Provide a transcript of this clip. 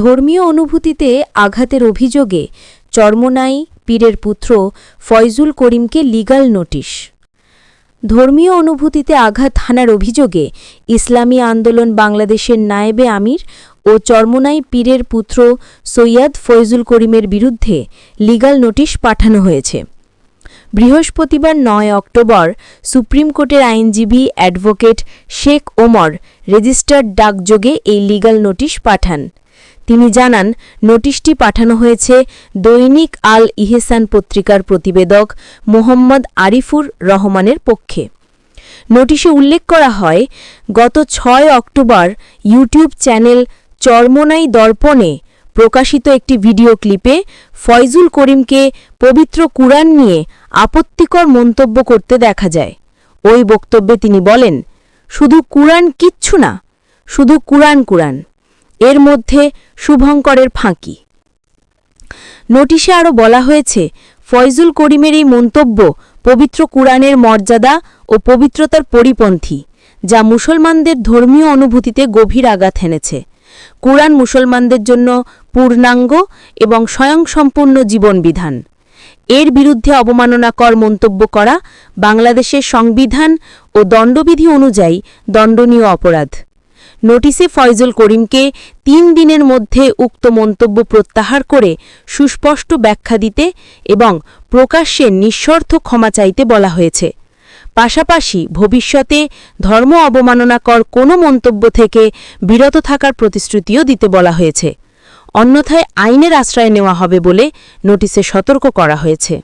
ধর্মীয় অনুভূতিতে আঘাতের অভিযোগে চরমোনাই পীরের পুত্র ফয়জুল করিমকে লিগাল নোটিশ। ধর্মীয় অনুভূতিতে আঘাত হানার অভিযোগে ইসলামী আন্দোলন বাংলাদেশের নায়েবে আমির ও চরমোনাই পীরের পুত্র সৈয়দ ফয়জুল করিমের বিরুদ্ধে লিগাল নোটিশ পাঠানো হয়েছে। বৃহস্পতিবার নয় অক্টোবর সুপ্রিম কোর্টের আইনজীবী অ্যাডভোকেট শেখ ওমর রেজিস্টার্ড ডাকযোগে এই লিগাল নোটিশ পাঠান। তিনি জানান, নোটিশটি পাঠানো হয়েছে দৈনিক আল ইহেসান পত্রিকার প্রতিবেদক মোহাম্মদ আরিফুর রহমানের পক্ষে। নোটিশে উল্লেখ করা হয়, গত ছয় অক্টোবর ইউটিউব চ্যানেল চরমোনাই দর্পণে প্রকাশিত একটি ভিডিও ক্লিপে ফয়জুল করিমকে পবিত্র কুরআন নিয়ে আপত্তিকর মন্তব্য করতে দেখা যায়। ওই বক্তব্যে তিনি বলেন, শুধু কুরআন কিচ্ছু না, শুধু কুরআন কুরআন। এর মধ্যে শুভঙ্করের ফাঁকি। নোটিশে আরও বলা হয়েছে, ফয়জুল করিমের এই মন্তব্য পবিত্র কুরআনের মর্যাদা ও পবিত্রতার পরিপন্থী, যা মুসলমানদের ধর্মীয় অনুভূতিতে গভীর আঘাত এনেছে। কুরআন মুসলমানদের জন্য পূর্ণাঙ্গ এবং স্বয়ংসম্পূর্ণ জীবনবিধান। এর বিরুদ্ধে অবমাননাকর মন্তব্য করা বাংলাদেশের সংবিধান ও দণ্ডবিধি অনুযায়ী দণ্ডনীয় অপরাধ। নোটিশে ফয়জুল করিমকে তিন দিনের মধ্যে উক্ত মন্তব্য প্রত্যাহার করে সুস্পষ্ট ব্যাখ্যা দিতে এবং প্রকাশ্যে নিঃস্বার্থ ক্ষমা চাইতে বলা হয়েছে। পাশাপাশি ভবিষ্যতে ধর্ম অবমাননাকর কোনো মন্তব্য থেকে বিরত থাকার প্রতিশ্রুতিও দিতে বলা হয়েছে। অন্যথায় আইনের আশ্রয় নেওয়া হবে বলে নোটিশে সতর্ক করা হয়েছে।